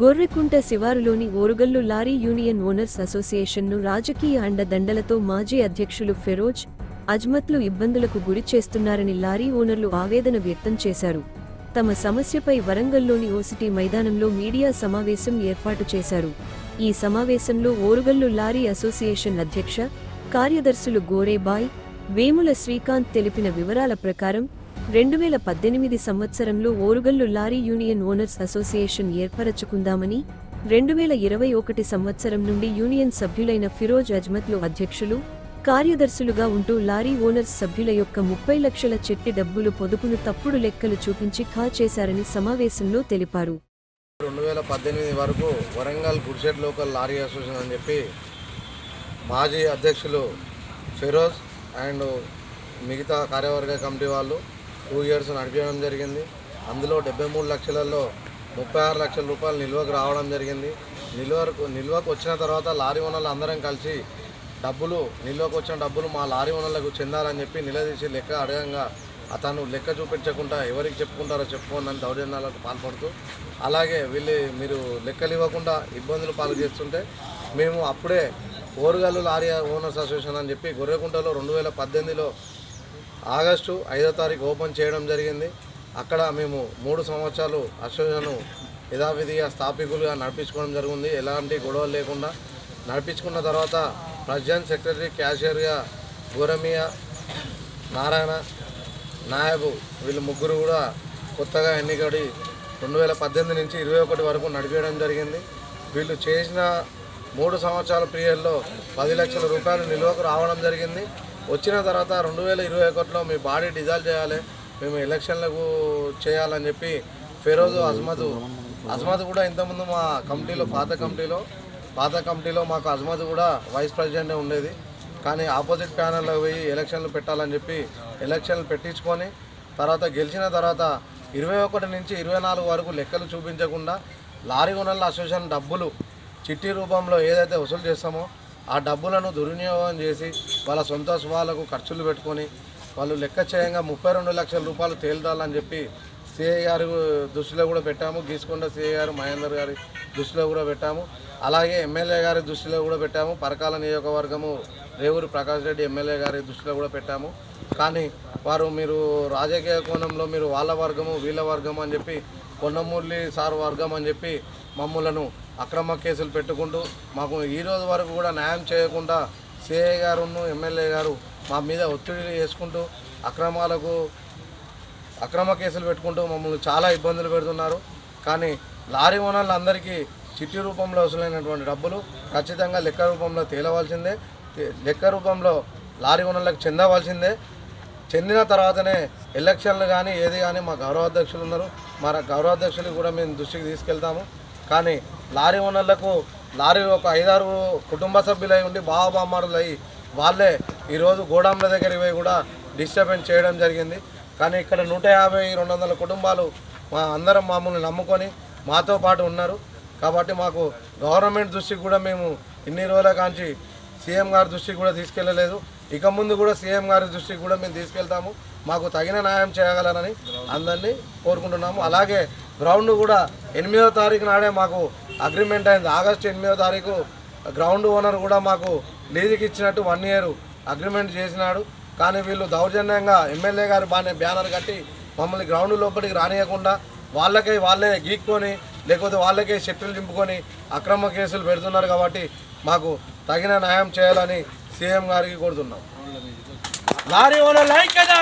గొర్రెకుంట శివారులోని Orugallu lorry union owners అసోసియేషన్ను రాజకీయ అండదండలతో మాజీ అధ్యక్షులు ఫెరోజ్ అజ్మత్లు ఇబ్బందులకు గురి చేస్తున్నారని లారీ ఓనర్లు ఆవేదన వ్యక్తం చేశారు. తమ సమస్యపై వరంగల్లోని ఓసిటీ మైదానంలో మీడియా సమావేశం ఏర్పాటు చేశారు. ఈ సమావేశంలో ఓరుగల్లు లారీ అసోసియేషన్ అధ్యక్ష కార్యదర్శులు గోరేబాయ్ వేముల శ్రీకాంత్ తెలిపిన వివరాల ప్రకారం రెండు వేల పద్దెనిమిది సంవత్సరంలో Orugallu lorry union owners association ఏర్పరచుకుందామని రెండు వేల ఇరవై ఒకటి సంవత్సరం నుండి యూనియన్ సభ్యులైన ఫిరోజ్ అజ్మత్లు అధ్యక్షులు కార్యదర్శులుగా ఉంటూ లారీ ఓనర్స్ సభ్యుల యొక్క ముప్పై లక్షల చెట్టి డబ్బులు పొదుపును తప్పుడు లెక్కలు చూపించి ఖా చేశారని సమావేశంలో తెలిపారు. రెండు వేల పద్దెనిమిది వరకు వరంగల్ గుడిసెట్ లోకల్ లారీ అసోసియేషన్ అని చెప్పి మాజీ అధ్యక్షులు ఫిరోజ్ అండ్ మిగతా కార్యవర్గ కమిటీ వాళ్ళు టూ ఇయర్స్ నడిపించడం జరిగింది. అందులో డెబ్బై మూడు లక్షలలో ముప్పై ఆరు లక్షల రూపాయలు నిల్వకు రావడం జరిగింది. నిల్వకు నిల్వకు వచ్చిన తర్వాత లారీ ఓనర్లు అందరం కలిసి డబ్బులు నిల్వకు వచ్చిన డబ్బులు మా లారీ ఓనర్లకు చెందాలని చెప్పి నిలదీసి లెక్క అడగంగా అతను లెక్క చూపించకుండా ఎవరికి చెప్పుకుంటారో చెప్పుకోనని అని దౌర్జన్యాలకు పాల్పడుతూ అలాగే వీళ్ళు మీరు లెక్కలు ఇవ్వకుండా ఇబ్బందులు పాలు చేస్తుంటే మేము అప్పుడే ఓరుగల్లు లారీ ఓనర్స్ అసోసియేషన్ అని చెప్పి గొర్రెకుంటలో రెండు వేల పద్దెనిమిదిలో ఆగస్టు ఐదో తారీఖు ఓపెన్ చేయడం జరిగింది. అక్కడ మేము మూడు సంవత్సరాలు అసోసియేషన్ యథావిధిగా స్థాపికులుగా నడిపించుకోవడం జరిగింది. ఎలాంటి గొడవలు లేకుండా నడిపించుకున్న తర్వాత ప్రెసిడెంట్ సెక్రటరీ క్యాషియర్గా గోరమియా నారాయణ నాయబు వీళ్ళు ముగ్గురు కూడా కొత్తగా ఎన్నికడి రెండు వేల పద్దెనిమిది నుంచి ఇరవై ఒకటి వరకు నడిపేయడం జరిగింది. వీళ్ళు చేసిన మూడు సంవత్సరాల పీరియడ్లో పది లక్షల రూపాయలు నిల్వకు రావడం జరిగింది. వచ్చిన తర్వాత రెండు వేల ఇరవై ఒకటిలో మీ బాడీ డిజాల్వ్ చేయాలి మేము ఎలక్షన్లకు చేయాలని చెప్పి ఫెరోజు అజ్మత్ అజ్మద్ కూడా ఇంతకుముందు మా కమిటీలో పాత కమిటీలో పాత కమిటీలో మాకు అజ్మద్ కూడా వైస్ ప్రెసిడెంటే ఉండేది. కానీ ఆపోజిట్ ప్యానల్లో పోయి ఎలక్షన్లు పెట్టాలని చెప్పి ఎలక్షన్లు పెట్టించుకొని తర్వాత గెలిచిన తర్వాత ఇరవై ఒకటి నుంచి ఇరవై నాలుగు వరకు లెక్కలు చూపించకుండా లారీ ఓనర్ల అసోసియేషన్ డబ్బులు చిట్టి రూపంలో ఏదైతే వసూలు చేస్తామో ఆ డబ్బులను దుర్వినియోగం చేసి వాళ్ళ సొంత శుభాలకు ఖర్చులు పెట్టుకొని వాళ్ళు లెక్క చేయంగా ముప్పై రెండు లక్షల రూపాయలు తేలుతాలని చెప్పి సిఐ గారి దృష్టిలో కూడా పెట్టాము. గీసుకొండ సిఐ గారు మహేందర్ గారి దృష్టిలో కూడా పెట్టాము. అలాగే ఎమ్మెల్యే గారి దృష్టిలో కూడా పెట్టాము. పరకాల నియోజకవర్గము రేవూరి ప్రకాష్ రెడ్డి ఎమ్మెల్యే గారి దృష్టిలో కూడా పెట్టాము. కానీ వారు మీరు రాజకీయ కోణంలో మీరు వాళ్ళ వర్గము వీళ్ళ వర్గము అని చెప్పి కొండమూర్లి సార్ వర్గం అని చెప్పి మమ్మలను అక్రమ కేసులు పెట్టుకుంటూ మాకు ఈరోజు వరకు కూడా న్యాయం చేయకుండా సిఐ గారును ఎమ్మెల్యే గారు మా మీద ఒత్తిడి చేసుకుంటూ అక్రమాలకు అక్రమ కేసులు పెట్టుకుంటూ మమ్మల్ని చాలా ఇబ్బందులు పెడుతున్నారు. కానీ లారీ ఓనర్లందరికీ చిట్టి రూపంలో వసూలైనటువంటి డబ్బులు ఖచ్చితంగా లెక్క రూపంలో తేలవలసిందే. లెక్క రూపంలో లారీ ఓనర్లకు చెందవలసిందే. చెందిన తర్వాతనే ఎలక్షన్లు కానీ ఏది కానీ మా గౌరవాధ్యక్షులు ఉన్నారు. మా గౌరవాధ్యక్షులు కూడా మేము దృష్టికి తీసుకెళ్తాము. కానీ లారీ ఓనర్లకు లారీ ఒక ఐదారు కుటుంబ సభ్యులై ఉండి బావబామ్మారులు వాళ్ళే ఈరోజు గోడాంల దగ్గరికి పోయి కూడా డిస్టర్బెన్స్ చేయడం జరిగింది. కానీ ఇక్కడ నూట యాభై రెండు వందల కుటుంబాలు మా అందరం మామూలు నమ్ముకొని మాతో పాటు ఉన్నారు. కాబట్టి మాకు గవర్నమెంట్ దృష్టికి కూడా మేము ఇన్ని రోజుల కాంచి సీఎం గారి దృష్టికి కూడా తీసుకెళ్ళలేదు ఇక ముందు కూడా సీఎం గారి దృష్టికి కూడా మేము తీసుకెళ్తాము. మాకు తగిన న్యాయం చేయగలనని అందరినీ కోరుకుంటున్నాము. అలాగే గ్రౌండ్ కూడా ఎనిమిదో తారీఖు నాడే మాకు అగ్రిమెంట్ అయింది. ఆగస్టు ఎనిమిదో తారీఖు గ్రౌండ్ ఓనర్ కూడా మాకు లీజుకి ఇచ్చినట్టు వన్ ఇయర్ అగ్రిమెంట్ చేసినాడు. కానీ వీళ్ళు దౌర్జన్యంగా ఎమ్మెల్యే గారు బాగానే బ్యానర్ కట్టి మమ్మల్ని గ్రౌండ్ లోపలికి రానియకుండా వాళ్ళకే వాళ్ళే గీక్కొని లేకపోతే వాళ్ళకే షెట్లు దింపుకొని అక్రమ కేసులు పెడుతున్నారు కాబట్టి మాకు తగిన న్యాయం చేయాలని సీఎం గారికి కోరుతున్నాం. లారీ ఓనర్ లైక్ కదా!